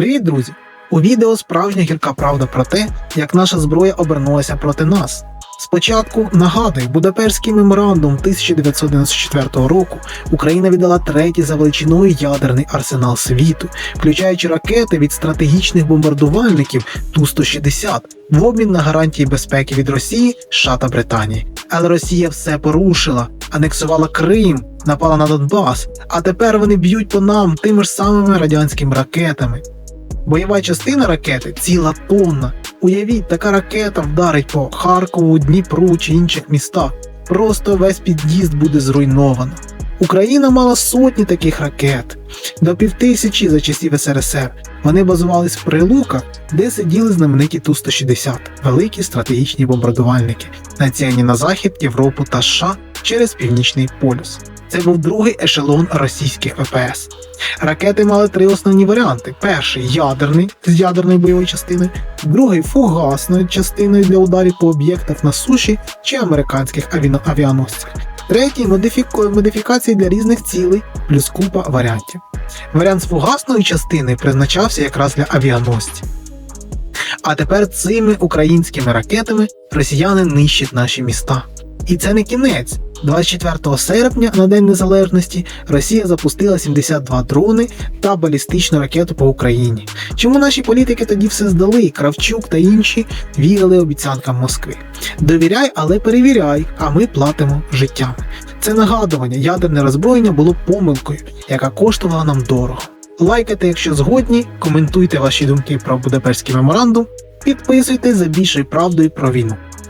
Привіт, друзі! У відео справжня гірка правда про те, як наша зброя обернулася проти нас. Спочатку нагадую, Будапештський меморандум 1994 року Україна віддала третій за величиною ядерний арсенал світу, включаючи ракети від стратегічних бомбардувальників Ту-160 в обмін на гарантії безпеки від Росії, США та Британії. Але Росія все порушила, анексувала Крим, напала на Донбас, а тепер вони б'ють по нам тими ж самими радянськими ракетами. Бойова частина ракети ціла тонна. Уявіть, така ракета вдарить по Харкову, Дніпру чи інших містах. Просто весь під'їзд буде зруйновано. Україна мала сотні таких ракет, до півтисячі за часів СРСР. Вони базувались в Прилуках, де сиділи знамениті Ту-160, великі стратегічні бомбардувальники, націлені на Захід, Європу та США через Північний полюс. Це був другий ешелон російських ВПС. Ракети мали три основні варіанти: перший ядерний з ядерною бойовою частиною, другий фугасною частиною для ударів по об'єктах на суші чи американських авіаносцях. Третій модифікації для різних цілей, плюс купа варіантів. Варіант з фугасною частиною призначався якраз для авіаносців. А тепер цими українськими ракетами росіяни нищать наші міста. І це не кінець. 24 серпня на День Незалежності Росія запустила 72 дрони та балістичну ракету по Україні. Чому наші політики тоді все здали? Кравчук та інші вірили обіцянкам Москви. Довіряй, але перевіряй, а ми платимо життями. Це нагадування, ядерне роззброєння було помилкою, яка коштувала нам дорого. Лайкайте, якщо згодні, коментуйте ваші думки про Будапештський меморандум, підписуйтесь за більшою правдою про війну.